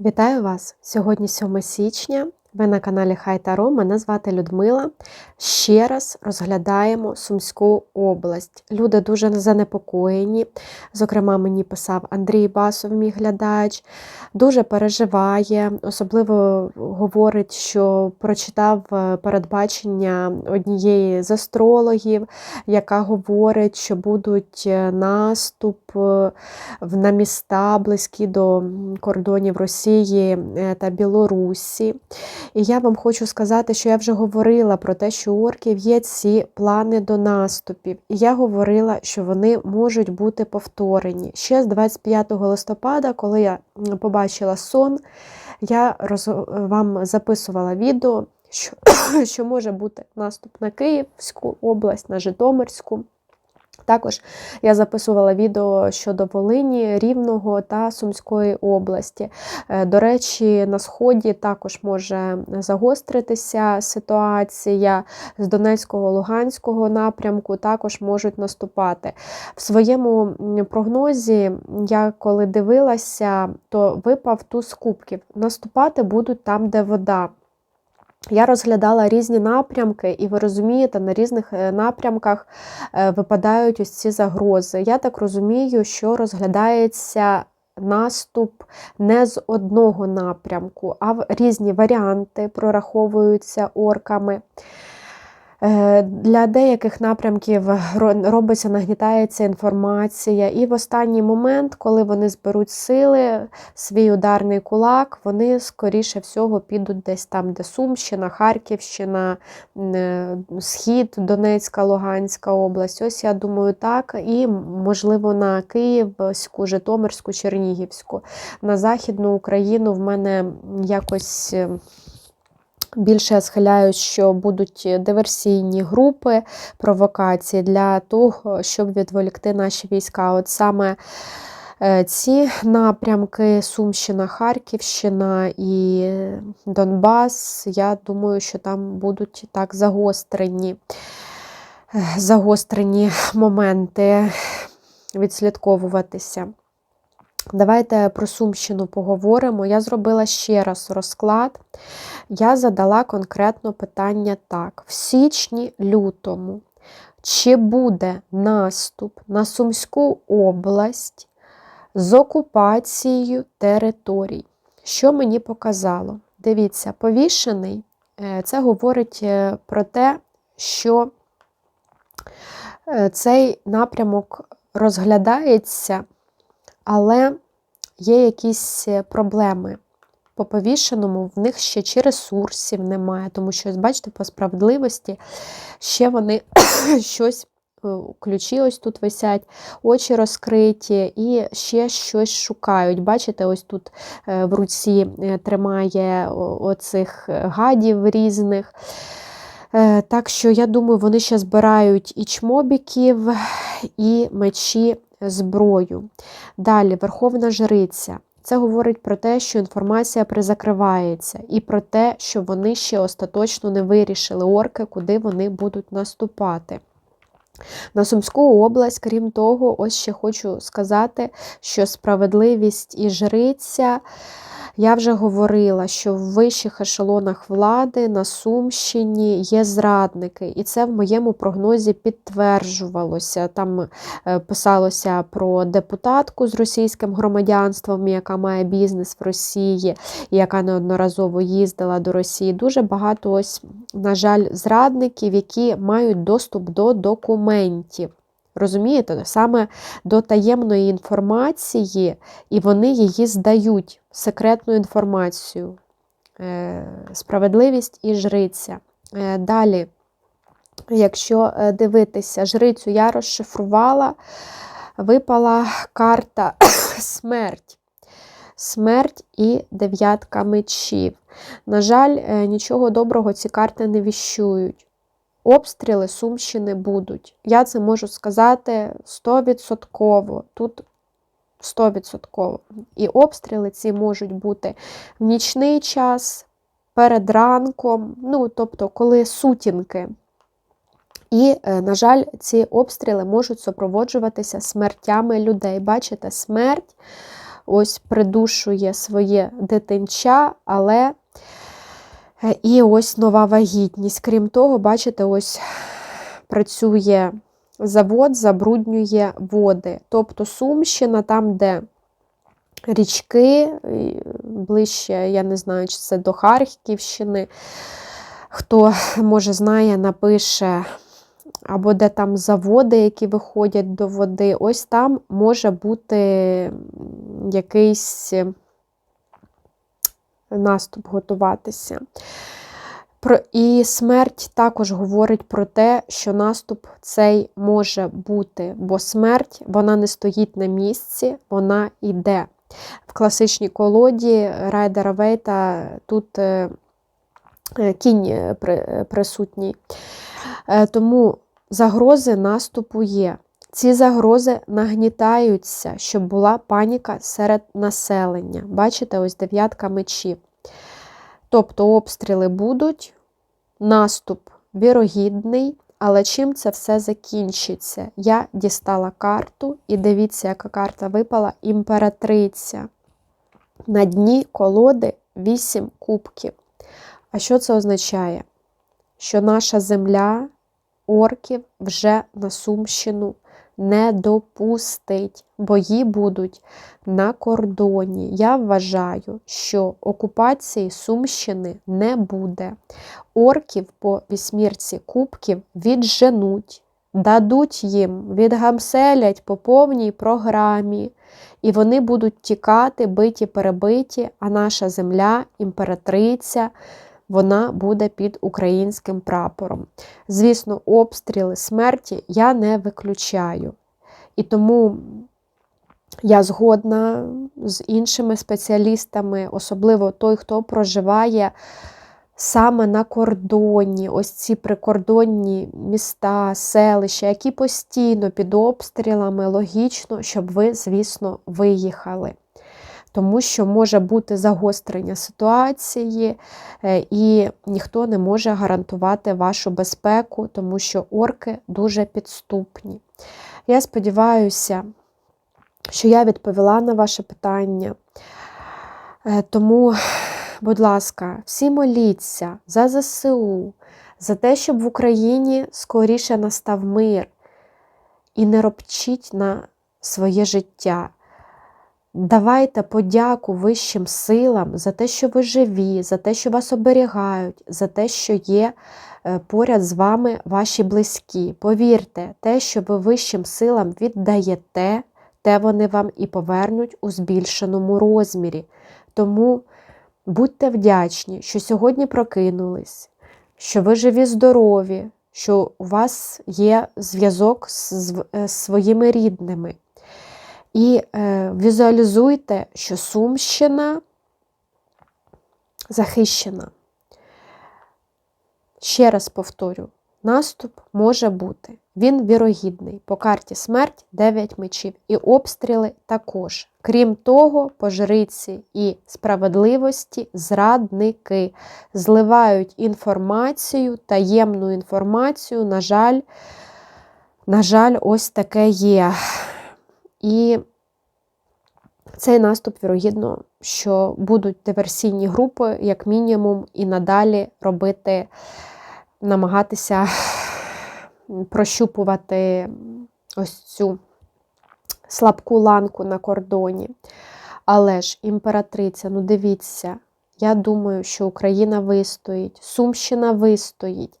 Вітаю вас! Сьогодні 7 січня. Ви на каналі Хай Таро. Мене звати Людмила. Ще раз розглядаємо Сумську область. Люди дуже занепокоєні. Зокрема, мені писав Андрій Басов, мій глядач, дуже переживає, особливо говорить, що прочитав е, передбачення однієї з астрологів, яка говорить, що будуть е, наступ е, на міста близькі до кордонів Росії та Білорусі. І я вам хочу сказати, що я вже говорила про те, що у орків є ці плани до наступів. І я говорила, що вони можуть бути повторені. Ще з 25 листопада, коли я побачила сон, я роз... вам записувала відео, що, що може бути наступ на Київську область, на Житомирську. Також я записувала відео щодо Волині, Рівного та Сумської області. Е, до речі, на Сході також може загостритися ситуація з Донецького, Луганського напрямку, також можуть наступати. В своєму прогнозі, я коли дивилася, то випав туз кубків. Наступати будуть там, де вода. Я розглядала різні напрямки, і ви розумієте, на різних е, напрямках е, випадають ось ці загрози. Я так розумію, що розглядається наступ не з одного напрямку, а різні варіанти прораховуються орками. Е, для деяких напрямків робиться, нагнітається інформація, і в останній момент, коли вони зберуть сили, свій ударний кулак, вони, скоріше всього, підуть десь там, де Сумщина, Харківщина, е, Схід, Донецька, Луганська область. Ось я думаю, так. І, можливо, на Київську, Житомирську, Чернігівську. На Західну Україну в мене якось. Більше я схиляюсь, що будуть диверсійні групи, провокації для того, щоб відволікти наші війська. От саме е, ці напрямки Сумщина, Харківщина і Донбас, я думаю, що там будуть так загострені, загострені моменти відслідковуватися. Давайте про Сумщину поговоримо. Я зробила ще раз розклад. Я задала конкретно питання так: в січні-лютому, чи буде наступ на Сумську область з окупацією територій? Що мені показало? Дивіться, повішений е, це говорить е, про те, що е, цей напрямок розглядається але є якісь е, проблеми. По повішеному в них ще чи ресурсів немає, тому що, бачите, по справедливості ще вони щось, е, ключі ось тут висять, очі розкриті і ще щось шукають. Бачите, ось тут е, в руці тримає оцих гадів різних. Так що, я думаю, вони ще збирають і чмобіків, і мечі зброю. Далі, Верховна Жриця. Це говорить про те, що інформація призакривається, і про те, що вони ще остаточно не вирішили орки, куди вони будуть наступати. На Сумську область, крім того, ось ще хочу сказати, що справедливість і жриця. Я вже говорила, що в вищих ешелонах влади на Сумщині є зрадники, і це в моєму прогнозі підтверджувалося. Там е, писалося про депутатку з російським громадянством, яка має бізнес в Росії, яка неодноразово їздила до Росії. Дуже багато ось, на жаль, зрадників, які мають доступ до документів. Розумієте, саме до таємної інформації, і вони її здають секретну інформацію. Е, справедливість і жриця. Е, далі, якщо е, дивитися, жрицю я розшифрувала, випала карта смерть. Смерть і дев'ятка мечів. На жаль, нічого доброго ці карти не віщують обстріли Сумщини будуть. Я це можу сказати 100%. Тут 100%. І обстріли ці можуть бути в нічний час, перед ранком, ну, тобто, коли сутінки. І, е, на жаль, ці обстріли можуть супроводжуватися смертями людей. Бачите, смерть ось придушує своє дитинча, але і ось нова вагітність. Крім того, бачите, ось працює завод, забруднює води. Тобто Сумщина, там, де річки, ближче, я не знаю, чи це до Харківщини. Хто, може, знає, напише, або де там заводи, які виходять до води, ось там може бути якийсь наступ готуватися. І смерть також говорить про те, що наступ цей може бути, бо смерть вона не стоїть на місці, вона йде. В класичній колоді Райдера Вейта тут е, е, кінь е, присутній. Тому загрози наступу є. Ці загрози нагнітаються, щоб була паніка серед населення. Бачите, ось дев'ятка мечів. Тобто обстріли будуть, наступ вірогідний, але чим це все закінчиться? Я дістала карту, і дивіться, яка карта випала імператриця. На дні колоди 8 кубків. А що це означає? Що наша земля орків вже на Сумщину не допустить, бої будуть на кордоні. Я вважаю, що окупації Сумщини не буде. Орків по вісьмірці кубків відженуть, дадуть їм, відгамселять по повній програмі. І вони будуть тікати, биті, перебиті, а наша земля, імператриця, вона буде під українським прапором. Звісно, обстріли смерті я не виключаю. І тому я згодна з іншими спеціалістами, особливо той, хто проживає саме на кордоні, ось ці прикордонні міста, селища, які постійно під обстрілами, логічно, щоб ви, звісно, виїхали тому що може бути загострення ситуації, е, і ніхто не може гарантувати вашу безпеку, тому що орки дуже підступні. Я сподіваюся, що я відповіла на ваше питання. Е, тому, будь ласка, всі моліться за ЗСУ, за те, щоб в Україні скоріше настав мир. І не робчіть на своє життя. Давайте подяку вищим силам за те, що ви живі, за те, що вас оберігають, за те, що є е, поряд з вами ваші близькі. Повірте, те, що ви вищим силам віддаєте, те вони вам і повернуть у збільшеному розмірі. Тому будьте вдячні, що сьогодні прокинулись, що ви живі, здорові, що у вас є зв'язок з е, своїми рідними. І е, візуалізуйте, що Сумщина захищена. Ще раз повторю, наступ може бути. Він вірогідний. По карті смерть 9 мечів. І обстріли також. Крім того, по жриці і справедливості зрадники зливають інформацію, таємну інформацію, на жаль, на жаль, ось таке є. І цей наступ, вірогідно, що будуть диверсійні групи, як мінімум, і надалі робити, намагатися прощупувати ось цю слабку ланку на кордоні. Але ж імператриця, ну дивіться, я думаю, що Україна вистоїть, Сумщина вистоїть.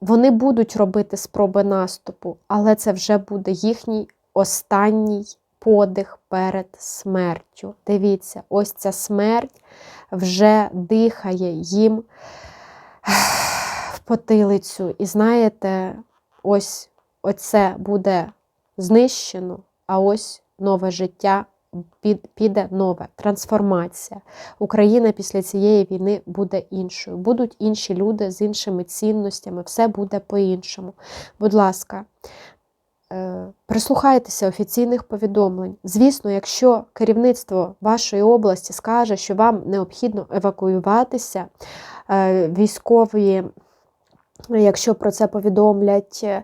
Вони будуть робити спроби наступу, але це вже буде їхній останній подих перед смертю. Дивіться, ось ця смерть вже дихає їм в потилицю. І знаєте, ось оце буде знищено, а ось нове життя. Піде нова трансформація. Україна після цієї війни буде іншою. Будуть інші люди з іншими цінностями, все буде по-іншому. Будь ласка, прислухайтеся офіційних повідомлень. Звісно, якщо керівництво вашої області скаже, що вам необхідно евакуюватися, е, військові, якщо про це повідомлять е,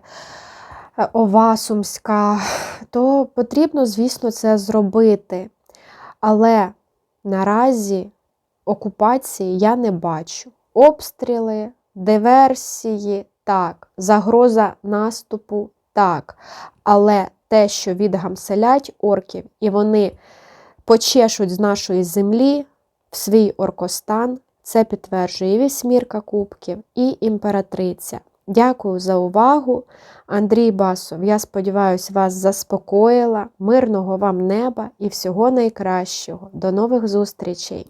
Ова Сумська, то потрібно, звісно, це зробити. Але наразі окупації я не бачу. Обстріли, диверсії так, загроза наступу так. Але те, що відгамселять орків, і вони почешуть з нашої землі в свій оркостан, це підтверджує вісьмірка кубків, і імператриця. Дякую за увагу. Андрій Басов, я сподіваюся, вас заспокоїла. Мирного вам неба і всього найкращого. До нових зустрічей!